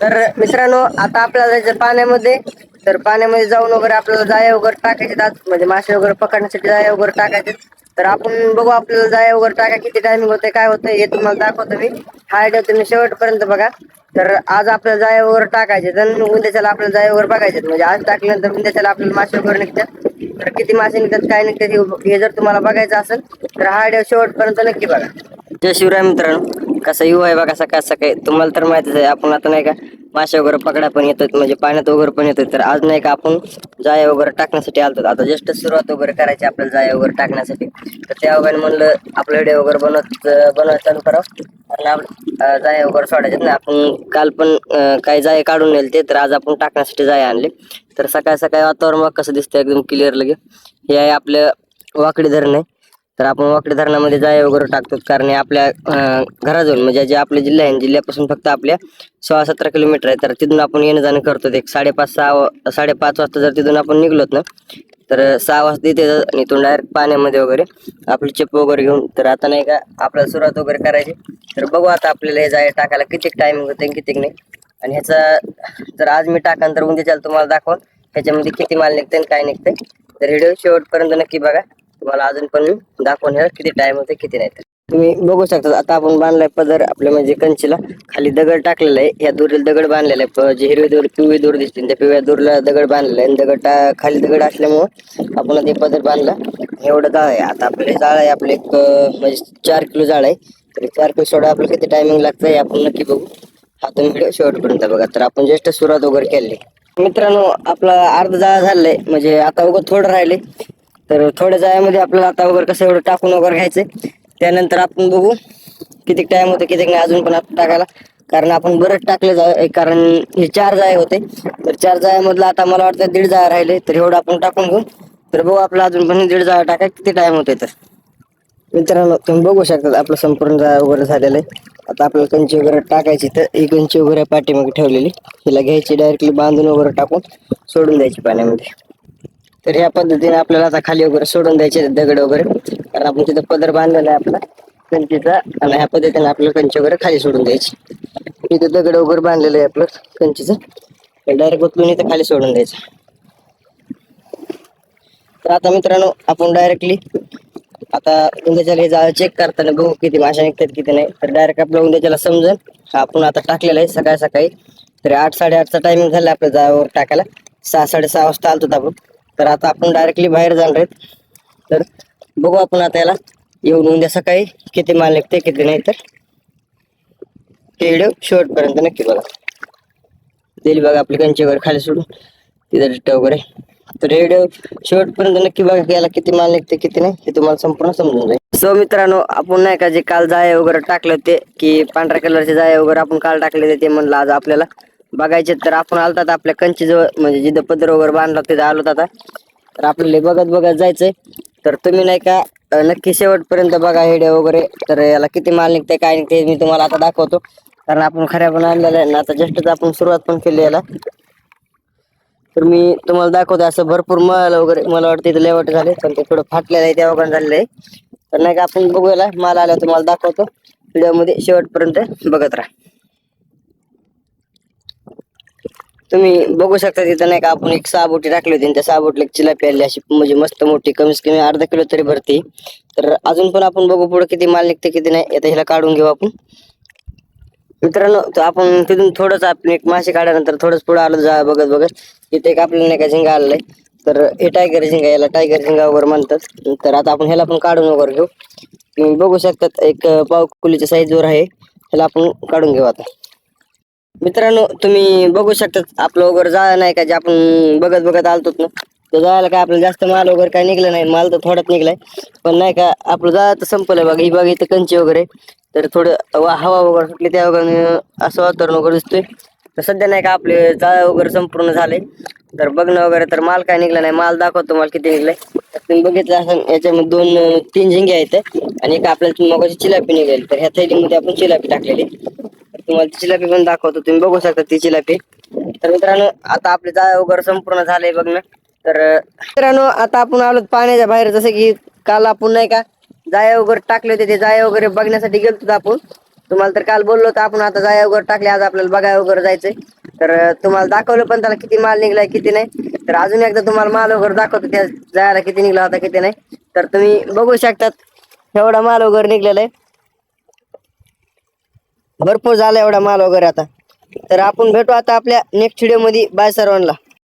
तर मित्रांनो आता आपल्याला जायचं पाण्यामध्ये तर पाण्यामध्ये जाऊन वगैरे आपल्याला जाया वगैरे टाकायचे दात म्हणजे मासे वगैरे पकडण्यासाठी जाया वगैरे टाकायचे तर आपण बघू आपल्याला जाया वगैरे टाका किती टायमिंग होते काय होतं हे तुम्हाला दाखवतो मी. हा आयडिया तुम्ही शेवटपर्यंत बघा. तर आज आपल्याला जाया वगैरे टाकायचे तर उद्याच्याला आपल्याला जाया वगैरे बघायचे म्हणजे आज टाकल्यानंतर उद्याच्याला आपल्याला मासे वगैरे निघतात. तर किती मासे निघतात काय निघतात हे- हे जर तुम्हाला बघायचं असेल तर हा आयडिया शेवटपर्यंत नक्की बघा. जय शिवराय मित्रांनो. कसा यू आहे बघा कसा कसा काय तुम्हाला तर माहितीच आहे आपण आता नाही का मासे वगैरे पकडा पण येतोय म्हणजे पाण्यात वगैरे पण येतात तर आज नाही का आपण जाया वगैरे टाकण्यासाठी आलतो. आता जस्ट सुरुवात वगैरे करायची आपल्याला जाया वगैरे टाकण्यासाठी. तर त्या वगैरे म्हणलं आपलं व्हिडिओ वगैरे बनवत बनवत चालू करावं. आणि आपण जाया वगैरे सोडायचे ना. आपण काल पण काही जाये काढून नेले ते तर आज आपण टाकण्यासाठी जाया आणले. तर सकाळ सकाळी वातावरण कसं दिसतंय एकदम क्लिअर लगे हे आहे आपलं वाकडी धरण आहे. तर आपण वाकडे धरणामध्ये जाळे वगैरे टाकतो कारण आपल्या घराजवळ म्हणजे जे आपले जिल्हा आहे जिल्ह्यापासून फक्त आपल्या सोळा सतरा किलोमीटर आहे तर तिथून आपण येणं जाणं करतो एक साडेपाच सहा वा- साडेपाच वाजता जर तिथून आपण निघलोत ना तर सहा वाजता इथे आणि इथून डायरेक्ट पाण्यामध्ये वगैरे आपली चेप वगैरे घेऊन तर आता नाही का आपल्याला सुरुवात वगैरे करायची. तर बघू आता आपल्याला हे जाळे टाकायला किती टायमिंग होते किती नाही. आणि ह्याचा जर आज मी टाकान तर उद्या तुम्हाला दाखवून ह्याच्यामध्ये किती माल निघते आणि काय निघते तर व्हिडिओ शेवटपर्यंत नक्की बघा. तुम्हाला अजून पण दाखवून हे किती टाइम होते किती नाही. तर तुम्ही बघू शकता आता आपण बांधलाय पदर आपल्या म्हणजे कंचीला. खाली दगड टाकलेला आहे. या दोरीला दगड बांधलेला आहे. जे हिरवी दोर पिवळी दोर दिसते त्या पिवळ्या दूरला दगड बांधलेला आहे. आणि दगड टा खाली दगड असल्यामुळं आपण ते पदर बांधला. एवढं जाळ आहे. आता आपले जाळ आहे. आपले एक म्हणजे चार किलो जाळ आहे. तर चार किलो सोडा आपलं किती टायमिंग लागतं हे आपण नक्की बघू. हा तुम्ही व्हिडिओ शेवटपर्यंत बघा. तर आपण ज्येष्ठ सुरुवात वगैरे केली. मित्रांनो आपला अर्ध जाळा झालाय. म्हणजे आता वगैरे थोडं राहिले. तर थोड्या जाळ्यामध्ये आपल्याला आता वगैरे कसं एवढं टाकून वगैरे घ्यायचं त्यानंतर आपण बघू किती टाइम होतं किती नाही अजून पण आपण टाकायला. कारण आपण बरंच टाकले जाय कारण हे चार जाळे होते. तर चार जाळ्यामधलं आता मला वाटतं दीड जाळा राहिले तर एवढं आपण टाकून घेऊ. तर बघू आपला अजून पण दीड जाळा टाकाय किती टाइम होते तर. मित्रांनो तुम्ही बघू शकता आपलं संपूर्ण जाळा वगैरे झालेलं आहे. आता आपल्याला कंची वगैरे टाकायची तर ही कंची वगैरे पाठीमागे ठेवलेली. हिला घ्यायची डायरेक्टली बांधून वगैरे टाकून सोडून द्यायची पाण्यामध्ये. तर ह्या पद्धतीने आपल्याला आता खाली वगैरे सोडून द्यायचे दगड वगैरे. कारण आपण तिथं पदर बांधलेला आहे आपला. कंचीचा आणि ह्या पद्धतीने आपल्याला कंची वगैरे खाली सोडून द्यायची. इथं दगड वगैरे बांधलेलं आहे आपलं कंचीचं डायरेक्ट उचलून इथं खाली सोडून द्यायचं. तर आता मित्रांनो आपण डायरेक्टली आता उंद्याच्याला हे जाळं चेक करताना बघू किती माशा निघतात किती नाही. तर डायरेक्ट आपल्या उंद्याच्याला समजेल हा आपण आता टाकलेला आहे सकाळी सकाळी. तर आठ साडेआठचा टायमिंग झाला आपल्या जाळ्यावर टाकायला. सहा साडेसहा वाजता आलतो आपण. तर आता आपण डायरेक्टली बाहेर जाणार आहेत. तर बघू आपण आता याला येऊन उद्या सकाळी किती माल निघते किती नाही तर. ते व्हिडिओ शेवटपर्यंत नक्की बघा. दिली बघा आपली कंची वगैरे खाली सोडून. तिथं डिट्ट वगैरे. तर व्हिडिओ शेवटपर्यंत नक्की बघा की याला किती माल निघते किती नाही हे तुम्हाला संपूर्ण समजून जाईल. सो मित्रांनो आपण नाही का जे काल जाळे वगैरे टाकले होते की पांढऱ्या कलरचे जाळे वगैरे आपण काल टाकले होते ते म्हणलं आज आपल्याला बघायचे तर आपण आलतात आपल्या कंची जवळ म्हणजे जिथं पदर वगैरे बांधला तिथं आलो आता. तर आपल्याला बघत बघत जायचंय. तर तुम्ही नाही का नक्की शेवटपर्यंत बघा हेड्या वगैरे. तर याला किती माल निघते काय निघते मी तुम्हाला आता दाखवतो. कारण आपण खऱ्या पण आणलेलं आहे ना आता जस्टच आपण सुरुवात पण केली याला. तर मी तुम्हाला दाखवतो असं भरपूर माल वगैरे मला वाटतं इथं लेवट झाले. पण ते थोडं फाटलेलं आहे त्या वगैरे झालेलं आहे. तर नाही का आपण बघूया माल आला तुम्हाला दाखवतो. व्हिडिओमध्ये शेवटपर्यंत बघत राहा. तुम्ही बघू शकता तिथं नाही का आपण एक सहा बोटी टाकली होती त्या सहा बोटीला एक चिलापी आली अशी म्हणजे मस्त मोठी कमीत कमी अर्धा किलो तरी भरते. तर अजून पण आपण बघू पुढे किती माल निघते किती नाही आता ह्याला काढून घेऊ आपण. मित्रांनो तर आपण तिथून थोडंच आपण एक मासे काढल्यानंतर थोडंच पुढे आलो जा बघत बघत. इथे एक आपल्याला नाही का झिंगा आलेला आहे तर हे टायगर झिंगा याला टायगर झिंगा वगैरे म्हणतात. तर आता आपण ह्याला पण काढून वगैरे घेऊ. बघू शकतात एक पाव कुलीच्या साईजवर आहे. ह्याला आपण काढून घेऊ आता. मित्रांनो तुम्ही बघू शकता आपलं वगैरे जाळं नाही का जे आपण बघत बघत आलतो ना तर जायला काय आपलं जास्त माल वगैरे काय निघलं नाही माल तर थोडाच निघलाय. पण नाही का आपलं जाळं तर संपलंय बघा ही बघा इथं कंची वगैरे तर थोडं हवा वगैरे सुटली त्या वगैरे असं वातावरण वगैरे दिसतोय. तर सध्या नाही का आपले जाळं वगैरे संपूर्ण झाले तर बघणं वगैरे तर माल काय निघला नाही माल दाखवतो माल किती निघलाय. तर तुम्ही बघितलं असं याच्यामध्ये दोन तीन झिंगे आहेत. आणि एक आपल्याला मगाची चिलापी निघेल तर ह्या थैलीमध्ये आपण चिलापी टाकलेली. तुम्हाला तिची लपी पण दाखवतो. तुम्ही बघू शकता ती लपी तर मित्रांनो आता आपली जाळ वगैरे संपूर्ण झाले बघ ना. तर मित्रांनो आता आपण आलो पाण्याच्या बाहेर. जसं की काल आपण नाही का जाया वगैरे टाकले होते. ते जाया वगैरे बघण्यासाठी गेलो आपण. तुम्हाला तर काल बोललो तर आपण आता जाया वगैरे टाकले. आज आपल्याला बघाय वगैरे जायचंय. तर तुम्हाला दाखवलं पण त्याला किती माल निघलाय किती नाही. तर अजून एकदा तुम्हाला माल वगैरे दाखवतो त्या जायला किती निघला होता किती नाही. तर तुम्ही बघू शकतात एवढा माल वगैरे निघलेला आहे. भरपूर झाला एवढा माल वगैरे आता. तर आपण भेटू आता आपल्या नेक्स्ट व्हिडिओमध्ये बाय सर्वांना.